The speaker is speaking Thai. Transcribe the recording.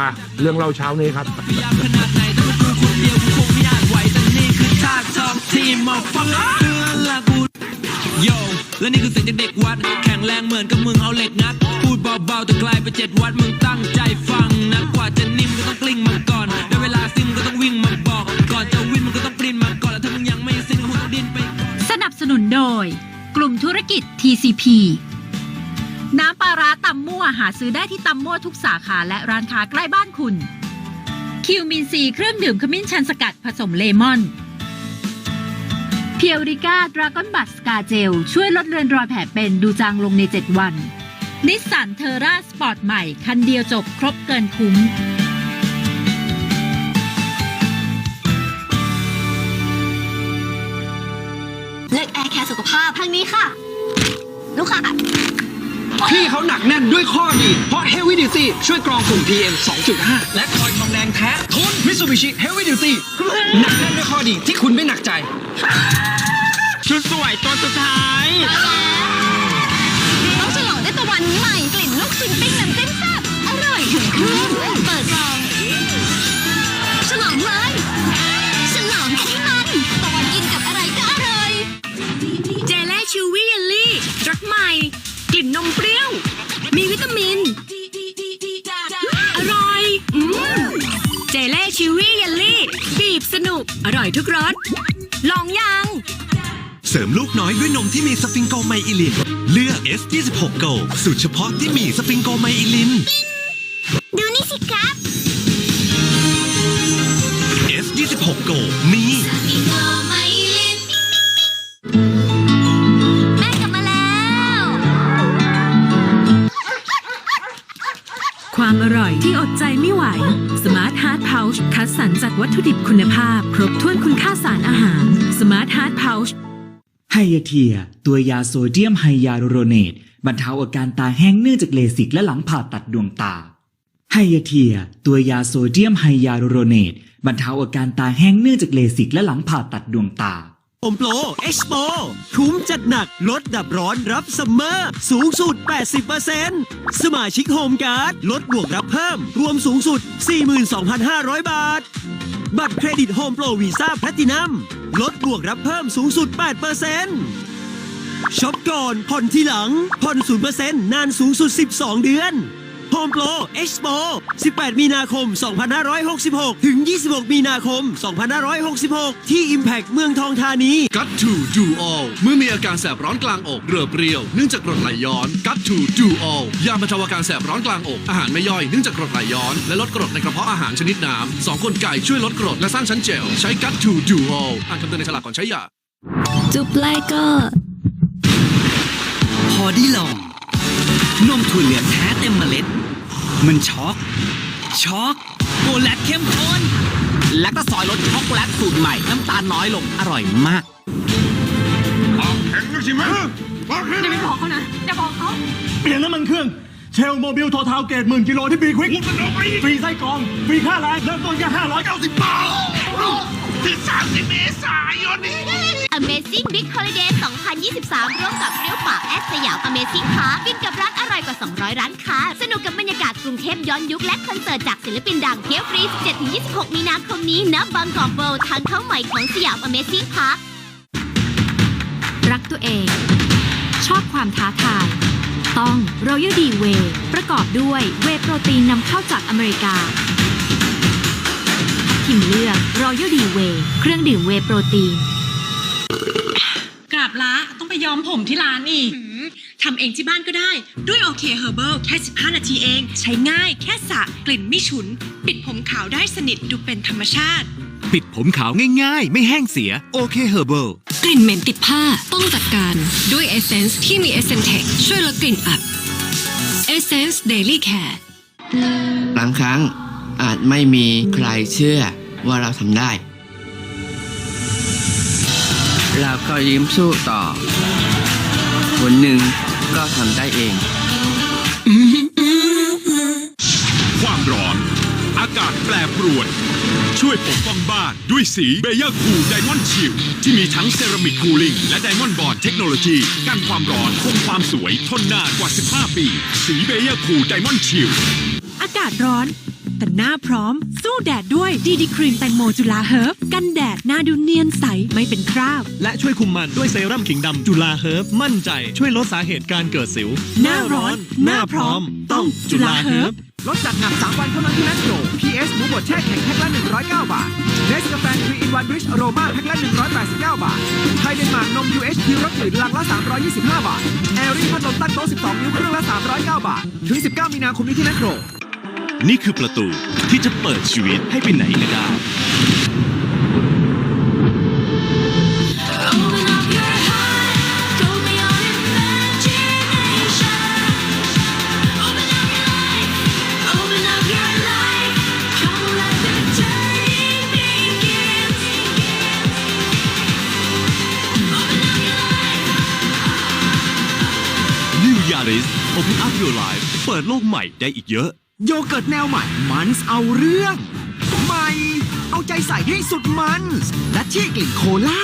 อะเรื่องเล่าเช้านี้ครับและนี่คือเสียงจากเด็กวัด แข็งแรงเหมือนกับมึงเอาเหล็กงัด พูดเบาๆแต่กลายเป็นเจ็ดวัดมึงตั้งใจฟังนะกว่าจะนิ่มก็ต้องกลิ้งมาก่อนได้เวลาซิมก็ต้องวิ่งมาบอก ก่อนจะวิ่งมึงก็ต้องปรินมาก่อนแล้วถ้ามึงยังไม่สิ้นก็คงต้องดิ้นไปสนับสนุนโดย กลุ่มธุรกิจ TCP น้ำ ร้าตำมั่วหาซื้อได้ที่ตำมั่วทุกสาขาและร้านค้าใกล้บ้านคุณ คิวมินซีเครื่องดื่มขมิ้นชันสกัดผสมเลมอน เพียวริก้าดราก้อนบัตสกาเจล ช่วยลดเลือนรอยแผลเป็นดูจางลงใน 7 วัน นิสสันเทอร่าสปอร์ตใหม่ คันเดียวจบครบเกินคุ้มเลือกแอร์แคร์สุขภาพทางนี้ค่ะ ลูกค้า พี่เขาหนักแน่นด้วยข้อดี เพราะ Heavy Duty ช่วยกรองฝุ่น PM 2.5 และคอยทองแดงแท้ทน Mitsubishi Heavy Duty หนักแน่นด้วยข้อดีที่คุณไม่หนักใจ ชุดสวยตัวสุดท้าย นุก อร่อยทุกรส ลองยัง เสริมลูกน้อยด้วยนมที่มีสฟิงโกไมอิลิน เลือก S26 Go สูตรเฉพาะที่มีสฟิงโกไมอิลิน ดูนี่สิครับ S26 Go มี ความอร่อยที่อดใจไม่ไหว Smart Heart Pouch คัดสรรจากวัตถุดิบคุณภาพ ครบถ้วนคุณค่าสารอาหาร Smart Heart Pouch ไฮยาเทีย ตัวยาโซเดียมไฮยาลูโรเนตบรรเทาอาการตาแห้งเนื่องจากเลสิกและหลังผ่าตัดดวงตาไฮยาเทีย ตัวยาโซเดียมไฮยาลูโรเนตบรรเทาอาการตาแห้งเนื่องจากเลสิกและหลังผ่าตัดดวงตา อมโปรเอ็กซ์โปคุ้มจัดหนักลดดับร้อนรับซัมเมอร์ สูงสุด 80%สมาชิกโฮมการ์ดลดบวกรับเพิ่ม รวมสูงสุด 42,500 บาท บัตรเครดิตโฮมโปรวีซ่าแพลตินัมลดบวกรับเพิ่มสูงสุด 8%ช็อปก่อนผ่อนทีหลังผ่อน0%นานสูงสุด 12 เดือน โฮมโปรเอ็กซ์โป18 มีนาคม 2566 ถึง 26 มีนาคม 2566 ที่ Impact เมืองทองธานี กัตทูดูออลเมื่อมีอาการแสบร้อนกลางอกเรือเปรี้ยวเนื่องจากกรดไหลย้อนกัตทูดูออลยาบรรเทาอาการแสบร้อนกลางอกอาหารไม่ย่อยเนื่องจากกรดไหลย้อน และลดกรดในกระเพาะอาหารชนิดน้ำสองคนไก่ช่วยลดกรดและสร้างชั้นเจลใช้กัตทูดูออลอ่านคำเตือนในฉลากก่อนใช้ยาจุบไลก็ พอได้ลองนมถั่วเหลืองแท้เต็มเมล็ด มันช็อกช็อกโกแลตเข้มข้นและก็ซอยรสช็อกโกแลตสูตรใหม่น้ำตาลน้อยลงอร่อยมากเปลี่ยนน้ำมันเครื่องเชลโมบิลโททาวเกตหมื่นกิโลที่บีควิกฟรีไส้กรองฟรีค่าแรงเริ่มต้นแค่590 บาท Amazing Big Holiday 2023 ร่วมกับเรี้ยวปากแอดสยาม Amazing Park ฟินกับร้านอร่อยกว่า 200 ร้านค้า สนุกกับบรรยากาศกรุงเทพย้อนยุคและคอนเสิร์ตจากศิลปินดังเที่ยวฟรี 17-26 มีนาคมนี้ณบางกอกเวิลด์ทางเข้าใหม่ของสยาม Amazing Park รักตัวเอง ชอบความท้าทาย ต้อง Royal D Way ประกอบด้วยเวโปรตีนนำเข้าจากอเมริกาทิมเลือก Royal D Way เครื่องดื่มเวโปรตีน ละ ต้องไปย้อมผมที่ร้านอีกทำเองที่บ้านก็ได้ ด้วยโอเคเฮอร์เบิลแค่ 15 นาทีเอง ใช้ง่ายแค่สระกลิ่นไม่ฉุน ปิดผมขาวได้สนิทดูเป็นธรรมชาติ ปิดผมขาวง่ายๆ ไม่แห้งเสียโอเคเฮอร์เบิลกลิ่นเหม็นติดผ้าต้องจัดการด้วยเอเซนส์ที่มีเอเซนเทคช่วยลดกลิ่นอับเอเซนส์เดลี่แคร์บางครั้งอาจไม่มีใครเชื่อว่าเราทำได้ เราก็ยิ้มสู้ต่อคนหนึ่งก็ทำได้เอง ความร้อน อากาศแปรปรวน ช่วยปกป้องบ้านด้วยสีเบเยอร์คูลไดมอนด์ชิลที่มีทั้งเซรามิกคูลิ่งและไดมอนด์บอร์ดเทคโนโลยีกันความร้อนคงความสวยทนนานกว่า 15 ปี สีเบเยอร์คูลไดมอนด์ชิลอากาศร้อนแต่หน้าพร้อม สู้แดดด้วยดีดีครีมแตงโมจุฬาเฮิร์บกันแด ดหน้าดูเนียนใสไม่เป็นคราบ และช่วยคุมมันด้วยเซรั่มขิงดำจุฬาเฮิร์บมั่นใจช่วยลดสาเหตุการเกิดสิว หน้าร้อน หน้าพร้อม ต้องจุฬาเฮิร์บลดจัดหนัก 3 วันเท่านั้นที่แมคโคร PS หมูบดแช่แข็งแพ็คละ 109 บาทเนสกาแฟทรีอินวันบริชอโรมาแพ็คละ 189 บาท ไทยเดนมาร์กนม UHT รสจืดลังละ 325 บาท แอรี่พัดลมตั้งโต๊ะ 12 นิ้วเครื่องละ 309 บาท ถึง 19 มีนาคมนี้ที่แมคโคร นี่คือประตูที่จะเปิดชีวิตให้ไปไหนก็ได้ New Yaris Open Up Your Life เปิดโลกใหม่ได้อีกเยอะ โยเกิร์ตแนวใหม่มันส์เอาเรื่อง ใหม่ เอาใจใส่ให้สุดมันส์และที่กลิ่นโคลา